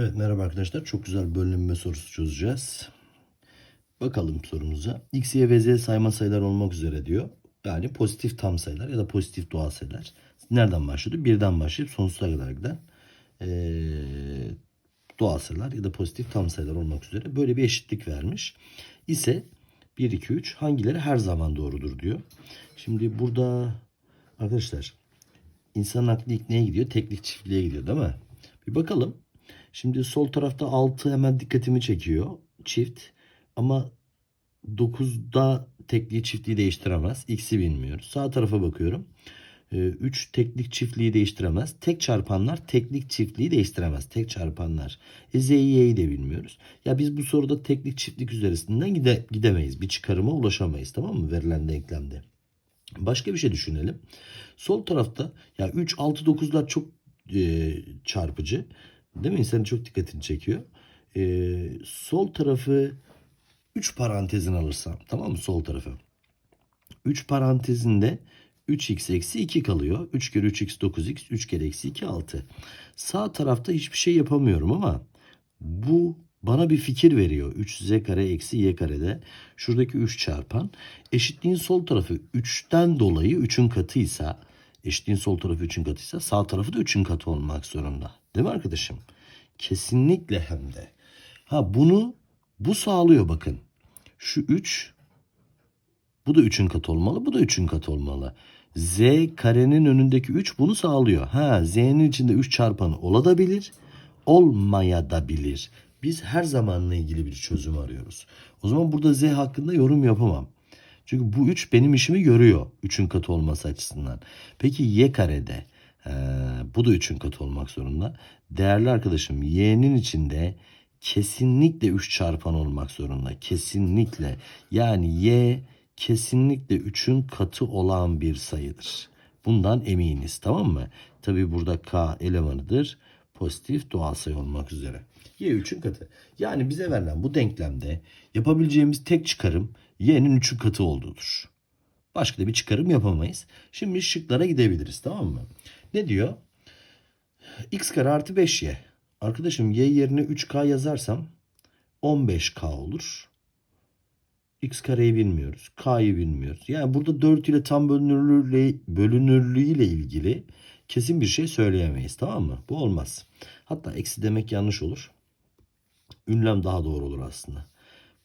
Evet merhaba arkadaşlar. Çok güzel bölünme sorusu çözeceğiz. Bakalım sorumuza. X, Y ve Z sayma sayılar olmak üzere diyor. Yani pozitif tam sayılar ya da pozitif doğal sayılar. Nereden başlıyordu? Birden başlayıp sonsuza kadar giden ee, doğal sayılar ya da pozitif tam sayılar olmak üzere böyle bir eşitlik vermiş. İse 1, 2, 3 hangileri her zaman doğrudur diyor. Şimdi burada arkadaşlar insanın aklı ilk neye gidiyor? Teklik çiftliğe gidiyor değil mi? Bir bakalım. Şimdi sol tarafta 6 hemen dikkatimi çekiyor. Çift. Ama 9'da tekliği çiftliği değiştiremez. X'i bilmiyoruz. Sağ tarafa bakıyorum. 3 teklik çiftliği değiştiremez. Tek çarpanlar teklik çiftliği değiştiremez. Tek çarpanlar. E, Z'yi de bilmiyoruz. Ya biz bu soruda teklik çiftlik üzerisinden gide, gidemeyiz. Bir çıkarıma ulaşamayız tamam mı? Verilen denklemde. Başka bir şey düşünelim. Sol tarafta ya 3, 6, 9'lar çok e, çarpıcı. Değil mi? İnsanın çok dikkatini çekiyor. E, sol tarafı 3 parantezin alırsam tamam mı sol tarafı? 3 parantezinde 3x eksi 2 kalıyor. 3 kere 3x 9x 3 kere eksi 2 6. Sağ tarafta hiçbir şey yapamıyorum ama bu bana bir fikir veriyor. 3z kare eksi y karede şuradaki 3 çarpan. Eşitliğin sol tarafı 3'ten dolayı 3'ün katıysa eşitliğin sol tarafı 3'ün katıysa sağ tarafı da 3'ün katı olmak zorunda. Değil mi arkadaşım? Kesinlikle hem de. Ha bunu bu sağlıyor bakın. Şu 3 bu da 3'ün katı olmalı. Bu da 3'ün katı olmalı. Z karenin önündeki 3 bunu sağlıyor. Ha Z'nin içinde 3 çarpanı olabilir. Olmaya da bilir. Biz her zamanla ilgili bir çözüm arıyoruz. O zaman burada Z hakkında yorum yapamam. Çünkü bu 3 benim işimi görüyor. 3'ün katı olması açısından. Peki Y karede. Ee, bu da 3'ün katı olmak zorunda. Değerli arkadaşım Y'nin içinde kesinlikle 3 çarpan olmak zorunda. Kesinlikle. Yani Y kesinlikle 3'ün katı olan bir sayıdır. Bundan eminiz tamam mı? Tabi burada K elemanıdır. Pozitif doğal sayı olmak üzere. Y 3'ün katı. Yani bize verilen bu denklemde yapabileceğimiz tek çıkarım Y'nin 3'ün katı olduğudur. Başka da bir çıkarım yapamayız. Şimdi şıklara gidebiliriz tamam mı? Ne diyor? X kare artı 5Y. Arkadaşım Y yerine 3K yazarsam 15K olur. X kareyi bilmiyoruz. K'yı bilmiyoruz. Yani burada 4 ile tam bölünürlüğüyle, bölünürlüğüyle ilgili kesin bir şey söyleyemeyiz. Tamam mı? Bu olmaz. Hatta eksi demek yanlış olur. Ünlem daha doğru olur aslında.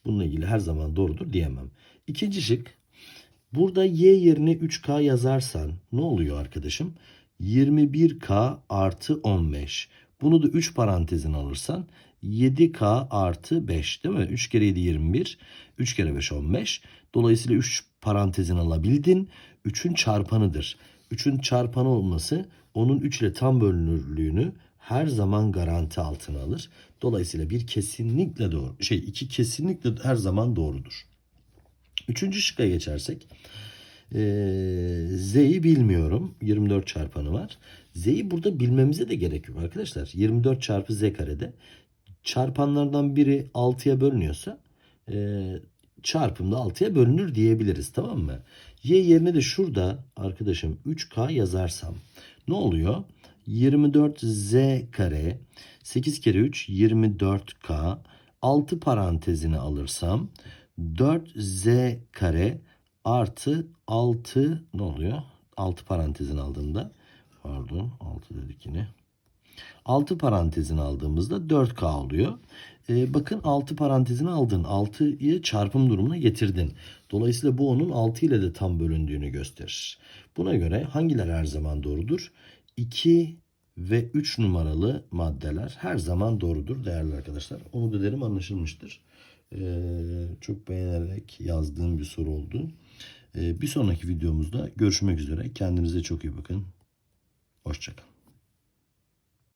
Bununla ilgili her zaman doğrudur diyemem. İkinci şık. Burada y yerine 3k yazarsan ne oluyor arkadaşım? 21k artı 15. Bunu da 3 parantezin alırsan 7k artı 5 değil mi? 3 kere 7 21. 3 kere 5 15. Dolayısıyla 3 parantezin alabildin. 3'ün çarpanıdır. 3'ün çarpanı olması onun 3 ile tam bölünürlüğünü her zaman garanti altına alır. Dolayısıyla bir kesinlikle doğru. Şey iki kesinlikle her zaman doğrudur. Üçüncü şıkka geçersek. Ee, Z'yi bilmiyorum. 24 çarpanı var. Z'yi burada bilmemize de gerek yok arkadaşlar. 24 çarpı Z karede çarpanlardan biri 6'ya bölünüyorsa e, çarpımda 6'ya bölünür diyebiliriz tamam mı? Y yerine de şurada arkadaşım 3K yazarsam ne oluyor? 24Z kare 8 kere 3 24K 6 parantezini alırsam 4Z kare artı 6 ne oluyor? 6 parantezin aldığımda pardon 6 dedik yine. 6 parantezini aldığımızda 4K oluyor. Ee, bakın 6 parantezini aldın. 6'yı çarpım durumuna getirdin. Dolayısıyla bu onun 6 ile de tam bölündüğünü gösterir. Buna göre hangiler her zaman doğrudur? 2 ve 3 numaralı maddeler her zaman doğrudur değerli arkadaşlar. Umut ederim anlaşılmıştır. Ee, çok beğenerek yazdığım bir soru oldu. Ee, bir sonraki videomuzda görüşmek üzere. Kendinize çok iyi bakın. Hoşçakalın.